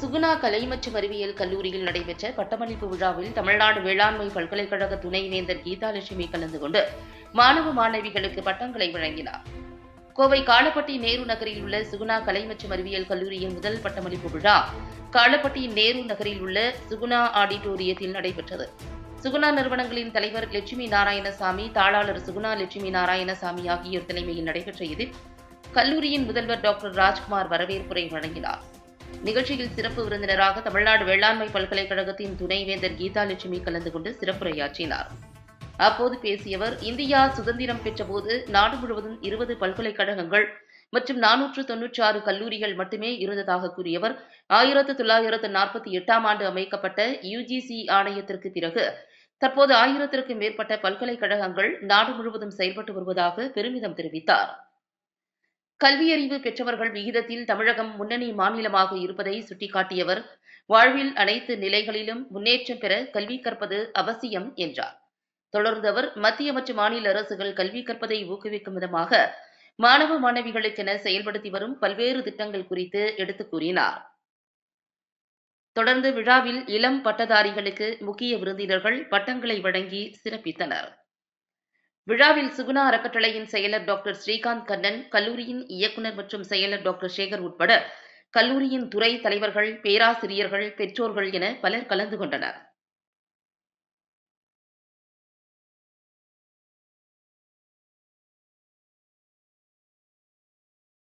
சுகுணா கலை மற்றும் அறிவியல் கல்லூரியில் நடைபெற்ற பட்டமளிப்பு விழாவில் தமிழ்நாடு வேளாண்மை பல்கலைக்கழக துணைவேந்தர் கீதாலட்சுமி கலந்து கொண்டு மாணவ மாணவிகளுக்கு பட்டங்களை வழங்கினார். கோவை காலப்பட்டி நேரு நகரில் உள்ள சுகுணா கலை மற்றும் அறிவியல் கல்லூரியின் முதல் பட்டமளிப்பு விழா காலப்பட்டி நேரு நகரில் உள்ள சுகுணா ஆடிட்டோரியத்தில் நடைபெற்றது. சுகுணா நிறுவனங்களின் தலைவர் லட்சுமி நாராயணசாமி தாளாளர் சுகுணா லட்சுமி நாராயணசாமி ஆகியோர் தலைமையில் நடைபெற்ற இதில் கல்லூரியின் முதல்வர் டாக்டர் ராஜ்குமார் வரவேற்புரை வழங்கினார். நிகழ்ச்சியில் சிறப்பு விருந்தினராக தமிழ்நாடு வேளாண்மை பல்கலைக்கழகத்தின் துணைவேந்தர் கீதா லட்சுமி கலந்து கொண்டு சிறப்புரையாற்றினார். அப்போது பேசியவர் இந்தியா சுதந்திரம் பெற்றபோது நாடு முழுவதும் இருபது பல்கலைக்கழகங்கள் மற்றும் நானூற்று தொன்னூற்றி ஆறு கல்லூரிகள் மட்டுமே இருந்ததாக கூறியவர். ஆயிரத்து தொள்ளாயிரத்து நாற்பத்தி எட்டாம் ஆண்டு அமைக்கப்பட்ட யுஜிசி ஆணையத்திற்கு பிறகு தற்போது ஆயிரத்திற்கும் மேற்பட்ட பல்கலைக்கழகங்கள் நாடு முழுவதும் செயல்பட்டு வருவதாக பெருமிதம் தெரிவித்தார். கல்வியறிவு பெற்றவர்கள் விகிதத்தில் தமிழகம் முன்னணி மாநிலமாக இருப்பதை சுட்டிக்காட்டியவர் வாழ்வில் அனைத்து நிலைகளிலும் முன்னேற்றம் பெற கல்வி கற்பது அவசியம் என்றார். தொடர்ந்து அவர் மத்திய மற்றும் மாநில அரசுகள் கல்வி கற்பதை ஊக்குவிக்கும் விதமாக மாணவ மாணவிகளுக்கென செயல்படுத்தி வரும் பல்வேறு திட்டங்கள் குறித்து எடுத்துக் கூறினார். தொடர்ந்து விழாவில் இளம் பட்டதாரிகளுக்கு முக்கிய விருந்தினர்கள் பட்டங்களை வழங்கி சிறப்பித்தனர். விழாவில் சுகுணா அறக்கட்டளையின் செயலர் டாக்டர் ஸ்ரீகாந்த் கண்ணன் கல்லூரியின் இயக்குநர் மற்றும் செயலர் டாக்டர் சேகர் உட்பட கல்லூரியின் துறை தலைவர்கள் பேராசிரியர்கள் பெற்றோர்கள் என பலர் கலந்து கொண்டனர்.